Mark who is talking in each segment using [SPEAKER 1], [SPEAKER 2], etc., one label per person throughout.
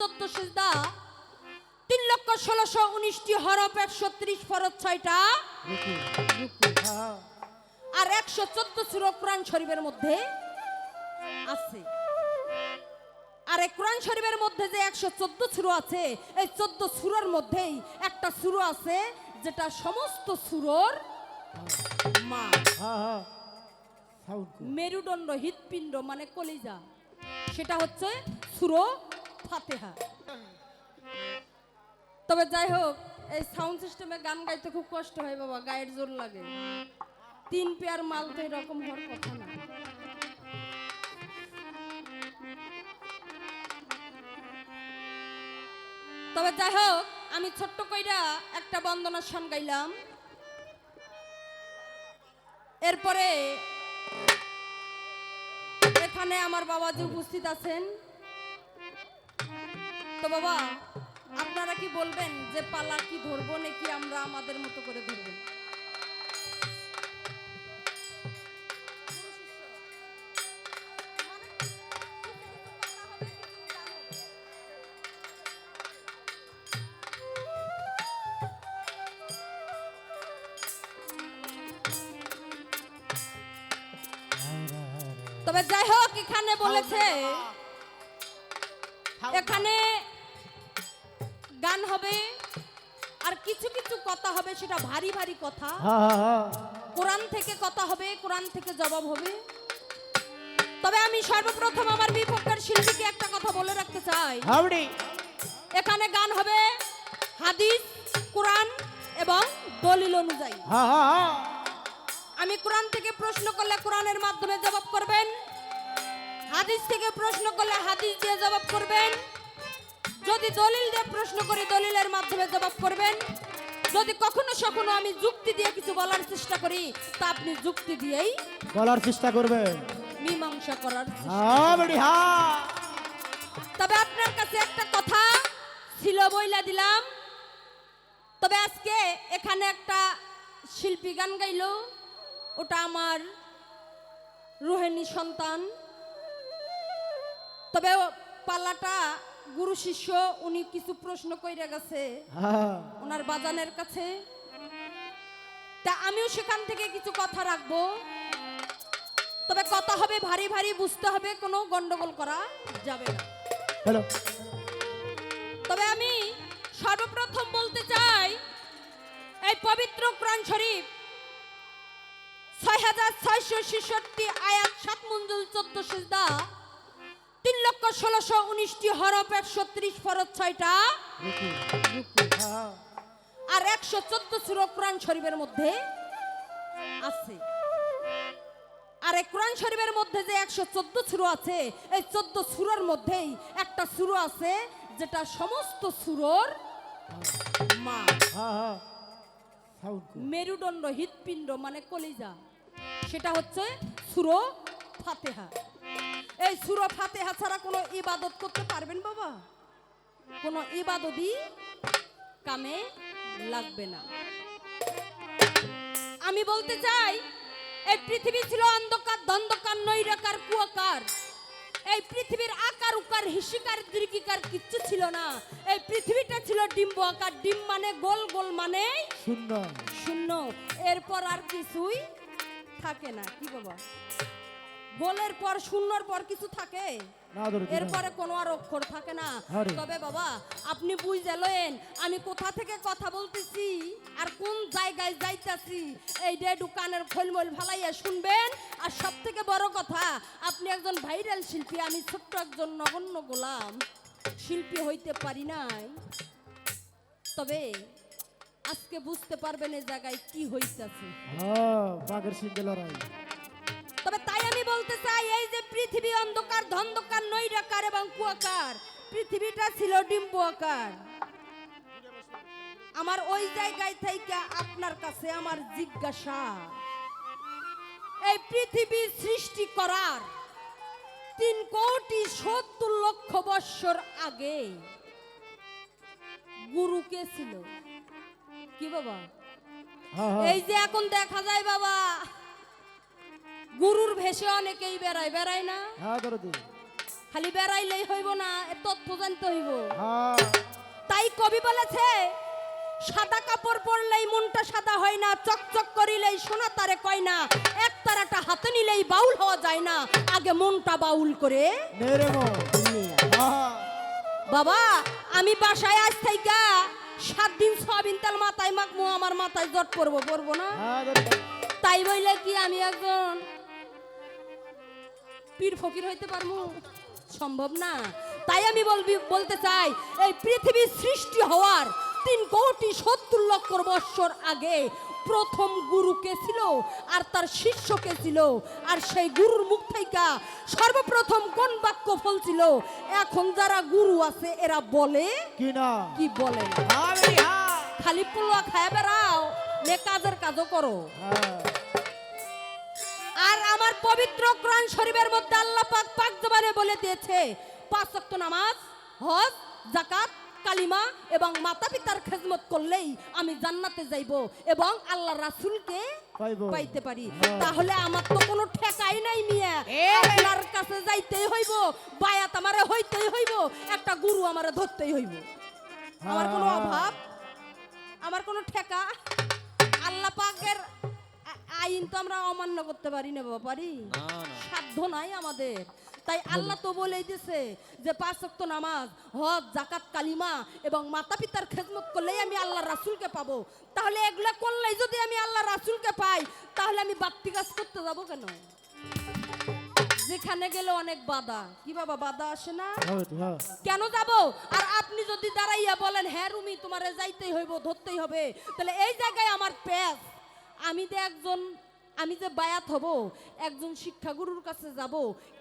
[SPEAKER 1] সিজদা তিন লক্ষ ষোলোশো উনিশটি হরফ একশো ত্রিশ ফরত ছয়টা। আর একশো চোদ্দ সুরো কোরআন শরীফের মধ্যে আছে। আর এই কোরআন শরীফের মধ্যে যে একশো চোদ্দ সুরো আছে এই চোদ্দ সুরোর মধ্যেই একটা সুরো আছে যেটা সমস্ত সুরোর মা। মেরুদণ্ড হৃৎপিণ্ড মানে কলিজা। সেটা হচ্ছে সুরো ফাতেহা তবে যাই হোক, এই সাউন্ড সিস্টেমে গান গাইতে খুব কষ্ট হয় বাবা, গায়ের জোর লাগে। তিন পেয়ার মাল তো এরকম হওয়ার কথা না। তবে যাই হোক, আমি ছোট্ট কইরা একটা বন্দনার সন গাইলাম। এরপরে এখানে আমার বাবাজি উপস্থিত আছেন। তো বাবা আপনারা কি বলবেন যে পালা কি ধরবো নাকি আমরা আমাদের মতো করে ধরবো? তবে যাই হোক এখানে বলেছে এখানে গান হবে আর কিছু কিছু কথা হবে সেটা ভারী ভারী কথা। কোরআন থেকে কথা হবে কোরআন থেকে জবাব হবে। তবে আমি সর্বপ্রথম আমার বিপক্ষের শিল্পীকে একটা কথা বলে রাখতে চাই। এখানে গান হবে হাদিস কোরআন এবং দলিল অনুযায়ী। আমি কোরআন থেকে প্রশ্ন করলে কোরআনের মাধ্যমে জবাব করবেন। হাদিস থেকে প্রশ্ন করলে হাদিস দিয়ে জবাব করবেন। যদি দলিল দিয়ে প্রশ্ন করি দলিলের মাধ্যমে জবাব করবেন। যদি কখনো সখনো আমি যুক্তি দিয়ে কিছু বলার চেষ্টা করি তা আপনি যুক্তি দিয়েই
[SPEAKER 2] বলার চেষ্টা করবেন।
[SPEAKER 1] মীমাংসা করার তবে আপনার কাছে একটা কথা ছিল বইলা দিলাম। তবে আজকে এখানে একটা শিল্পী গান গাইল। ওটা আমার রোহিণী সন্তান। তবে ও পাল্লাটা গুরু শিষ্য উনি কিছু প্রশ্ন কইরা গেছে
[SPEAKER 2] হ্যাঁ।
[SPEAKER 1] ওনার বাজানের কাছে। তা আমিও সেখান থেকে কিছু কথা রাখব। তবে কথা হবে ভারী ভারী বুঝতে হবে কোনো গন্ডগোল করা যাবে না।
[SPEAKER 2] হ্যালো।
[SPEAKER 1] তবে আমি সর্বপ্রথম বলতে চাই এই পবিত্র কোরআন শরীফ ছয় হাজার ছয়শো ছেষট্টি আয়াত সাত মঞ্জুল চোদ্দ সিজদা তিন লক্ষ ষোলোশো উনিশটি হরফ, একশো ত্রিশ ফরত ছয়টা। আর একশো চোদ্দ সুরো কোরআন শরীফের মধ্যে আছে। আর এই কোরআন শরীফের মধ্যে যে একশো চোদ্দ সুরো আছে, এই চোদ্দ সুরোর মধ্যেই একটা সুরো আছে, যেটা সমস্ত সুরোর মা। মেরুদণ্ড হৃৎপিণ্ড মানে কলিজা। সেটা হচ্ছে সুরো ফাতেহা। এই সুরো ফাতেহা ছাড়া কোনো ইবাদত করতে পারবেন বাবা? কোনো ইবাদতই কামে লাগবে না। আমি বলতে চাই এই পৃথিবী ছিল অন্ধকার ধন্ধকার নৈরাকার কুয়াকার। এই পৃথিবীর আকার উকার হিসিকার দীর্ঘিকার কিচ্ছু ছিল না। এই পৃথিবীটা ছিল ডিম্ব আকার। ডিম মানে গোল গোল মানে
[SPEAKER 2] শূন্য।
[SPEAKER 1] শূন্য। এরপর আর কিছুই থাকে না। কি বাবা? গোলের পর শূন্যর পর কিছু থাকে? এরপরে কোনো আর অক্ষর থাকে না। তবে বাবা আপনি বুঝে বুঝলেন আমি কোথা থেকে কথা বলতেছি আর কোন জায়গায় যাইতাছি? এই ডে দোকানের খোলমোল ভালাইয়া শুনবেন আর সব থেকে বড় কথা আপনি একজন ভাইরাল শিল্পী আমি ছোট্ট একজন নগণ্য গোলাম। শিল্পী হইতে পারি নাই। তবে আজকে বুঝতে পারবেন এই জায়গায় কি হইতাছে।
[SPEAKER 2] হ্যাঁ বাঘের সিংহে লড়াই।
[SPEAKER 1] বলতে চাই এই যে পৃথিবী অন্ধকার ধন্ধকার নৈরাকার এবং কুয়াকার পৃথিবীটা ছিল ডিম্ব আকার আমার ওই জায়গায় থেকে আপনার কাছে আমার জিজ্ঞাসা এই পৃথিবী সৃষ্টি করার তিন কোটি সত্তর লক্ষ বৎসর আগে গুরু কে ছিল? কি বাবা?
[SPEAKER 2] হ্যাঁ হ্যাঁ।
[SPEAKER 1] এই যে এখন দেখা যায় বাবা। গুরুর ভেসে অনেকেই বেড়ায় বেড়ায় না?
[SPEAKER 2] হ্যাঁ
[SPEAKER 1] খালি বেড়াইলেই হইব না এ তথ্য জানতে হইব।
[SPEAKER 2] হ্যাঁ।
[SPEAKER 1] তাই কবি বলেছে সাদা কাপড় পরলেই মনটা সাদা হয় না চকচক করিলেই সোনা তারে কয় না এক তারাটা হাতে নিলেই বাউল হওয়া যায় না আগে মনটা বাউল করে।
[SPEAKER 2] হ্যাঁ।
[SPEAKER 1] বাবা আমি বাসায় আজ থাইকা সাত দিন সবিন তেল মাথায় মাখবো আমার মাথায় জট পড়ব পড়ব না? তাই বইলে কি আমি একজন পীর ফকির হইতে পারব? সম্ভব না। তাই আমি বলবি বলতে চাই এই পৃথিবীর সৃষ্টি হওয়ার তিন কোটি সত্তর লক্ষ বৎসর আগে প্রথম গুরু কে ছিল আর তার শিষ্য কে ছিল? আর সেই গুরুর মুখ থেকে সর্বপ্রথম কোন বাক্য ফলছিল এখন যারা গুরু আছে এরা বলে
[SPEAKER 2] কি না?
[SPEAKER 1] কি বলে? খালি পোলা খায় বেড়াও নে কাজের কাজও করো।
[SPEAKER 2] হ্যাঁ।
[SPEAKER 1] পবিত্র কোরআন শরীফের মধ্যে আল্লাহ পাক পাক জবানে বলে দিয়েছে পাঁচ ওয়াক্ত নামাজ হজ জাকাত কালিমা এবং মাতা পিতার খেদমত করলেই আমি জান্নাতে যাইব এবং আল্লাহ রাসূলকে পাইতে পারি।
[SPEAKER 2] হ্যাঁ।
[SPEAKER 1] তাহলে আমার তো কোনো ঠেকাই নাই মিয়া। আপনার কাছে যাইতেই হইব বায়াত আমারে হইতেই হইব একটা গুরু আমারে ধরতেই হইব। আমার কোনো
[SPEAKER 2] হ্যাঁ।
[SPEAKER 1] অভাব? আমার কোনো ঠেকা? আল্লাহ পাকের আ- আইন তো আমরা অমান্য করতে পারি না বাবা পারি? সাধ্য নাই আমাদের। তাই আল্লাহ তো বলেই দিছে যে পাঁচ ওয়াক্ত নামাজ হজ জাকাত কালিমা এবং মাতা পিতার খেদমত করলেই আমি আল্লাহ রাসূলকে পাবো। তাহলে এগুলা করলেই যদি আমি আল্লাহ রাসূলকে পাই তাহলে আমি বাড়তি কাজ করতে যাব কেন? যেখানে গেলে অনেক বাধা। কি বাবা বাধা আসে না?
[SPEAKER 2] হ্যাঁ হ্যাঁ।
[SPEAKER 1] কেন যাব? আর আপনি যদি দাঁড়াইয়া বলেন হ্যাঁ রুমি তোমারে যাইতেই হইব ধরতেই হবে তাহলে এই জায়গায় আমার প্যাস। আমি তো একজন আমি যে বায়াত হব একজন শিক্ষাগুরুর কাছে যাব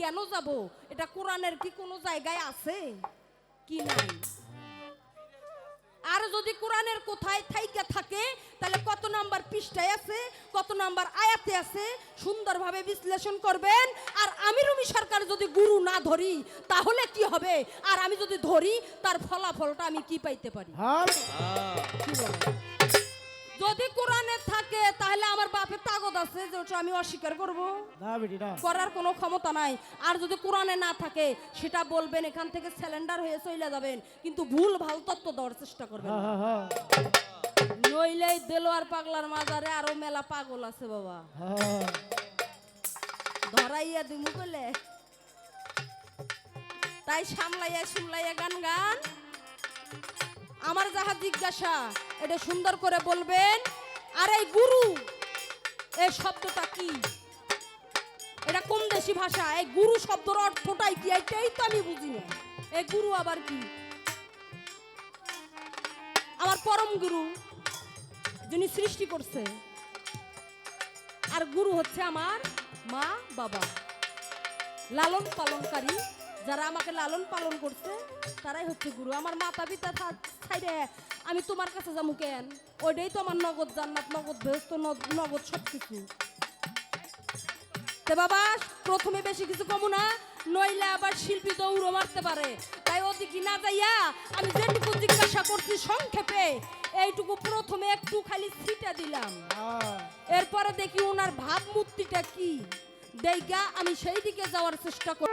[SPEAKER 1] কেন যাব? এটা কোরআনের কি কোনো জায়গায় আছে? কি নাই? আর যদি কোরআনের কোথায় থাইকা থাকে তাহলে কত নাম্বার পৃষ্ঠায় আছে কত নাম্বার আয়াতে আছে সুন্দরভাবে বিশ্লেষণ করবেন। আর আমি রুমি সরকার যদি গুরু না ধরি তাহলে কি হবে? আর আমি যদি ধরি তার ফলাফলটা আমি কি পাইতে পারি?
[SPEAKER 2] হ্যাঁ।
[SPEAKER 1] কি বলেন? যদি কোরআনে থাকে তাহলে আমার বাপের তাগদ আছে যে ওটা আমি অস্বীকার করব।
[SPEAKER 2] না বেটি না।
[SPEAKER 1] করার কোনো ক্ষমতা নাই। আর যদি কোরআনে না থাকে সেটা বলবেন এখান থেকে স্যালেন্ডার হয়ে চলে যাবেন। কিন্তু ভুল ভালো তত্ত্ব দেওয়ার চেষ্টা করবেন। নইলেই দেলোয়ার পাগলার মাজারে আরও মেলা পাগল আছে বাবা। ধরাইয়া দিমু বলে তাই সামলাইয়া সামলাইয়া গান গান। আমার যাহা জিজ্ঞাসা, এটা সুন্দর করে বলবেন। আর এই গুরু এই শব্দটা কি? এটা কোন দেশি ভাষা? এই গুরু শব্দের অর্থটাই কি? এটাই তো আমি বুঝি না। এই গুরু আবার কি? আমার পরম গুরু, যিনি সৃষ্টি করছে, আর গুরু হচ্ছে আমার মা বাবা লালন পালনকারী যারা আমাকে লালন পালন করছে তারাই হচ্ছে গুরু। আমার মাতা পিতা ছাইরে আমি তোমার কাছে যাব কেন? ওইটাই তো আমার নগদ জান্নাত নগদ ন- নগদ সব কিছু তে বাবা প্রথমে বেশি কিছু কমু না নইলে আবার শিল্পী দৌড়ও মারতে পারে। তাই ওদিকে না যাইয়া আমি যেটুকু জিজ্ঞাসা করছি সংক্ষেপে এইটুকু প্রথমে একটু খালি ছিটা দিলাম।
[SPEAKER 2] হ্যাঁ।
[SPEAKER 1] এরপরে দেখি ওনার ভাবমূর্তিটা কি। দেইগা আমি সেই দিকে যাওয়ার চেষ্টা করি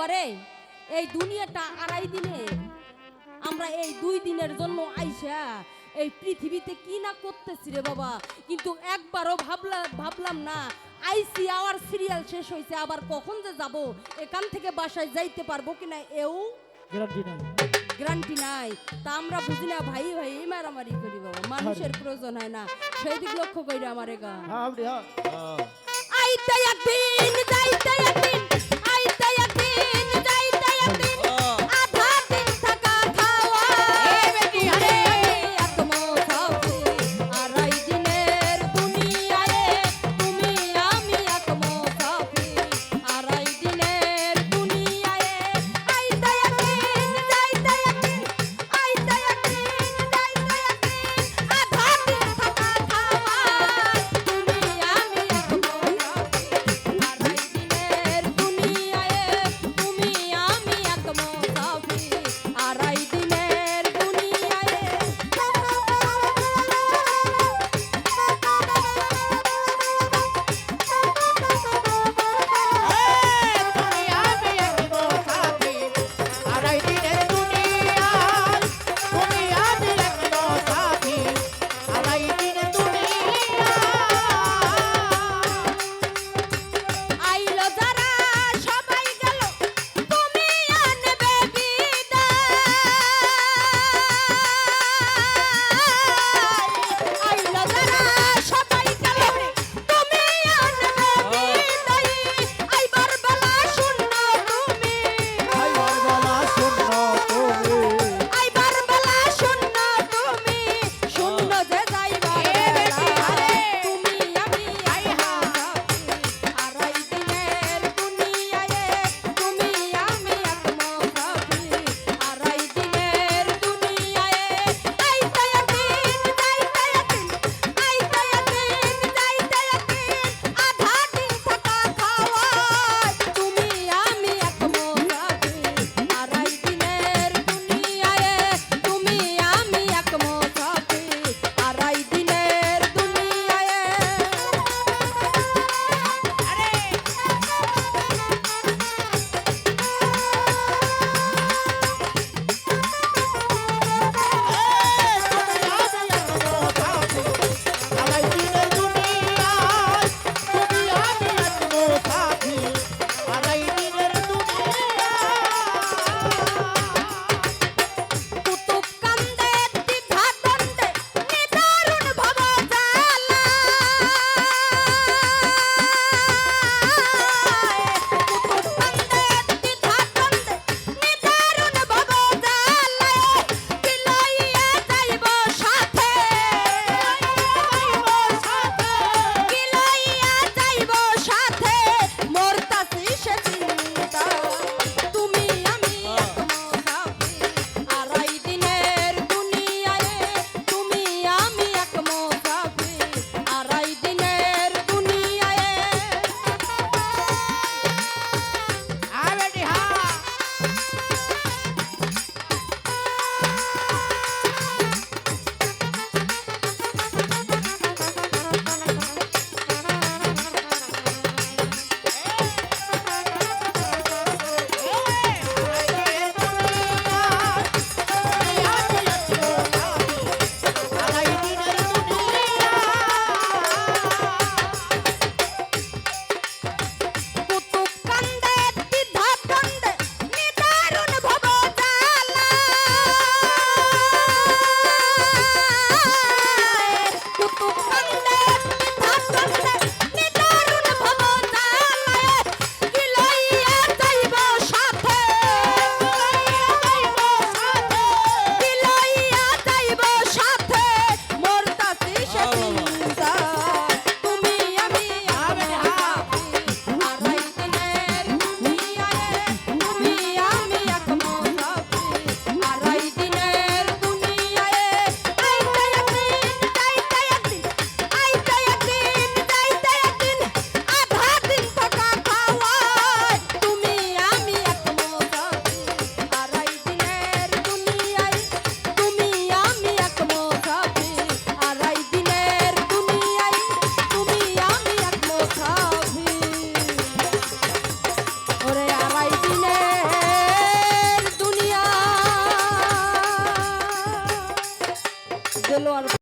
[SPEAKER 1] বাবারে এই দুনিয়াটা আড়াই দিনের আমরা এই দুই দিনের জন্য আইসা এই পৃথিবীতে কি না করতেছি রে বাবা। কিন্তু একবারও ভাবলা ভাবলাম না আইসি আওয়ার সিরিয়াল শেষ হয়েছে আবার কখন যে যাব? এখান থেকে বাসায় যাইতে পারব কিনা এও
[SPEAKER 2] গ্যারান্টি নাই।
[SPEAKER 1] গ্যারান্টি নাই। তা আমরা বুঝি না ভাই ভাই মারামারি করি বাবা। মানুষের প্রয়োজন হয় না। সেই দিক লক্ষ্য করি আমার গা।
[SPEAKER 2] হ্যাঁ হ্যাঁ।
[SPEAKER 1] আইতে একদিন যাইতে এক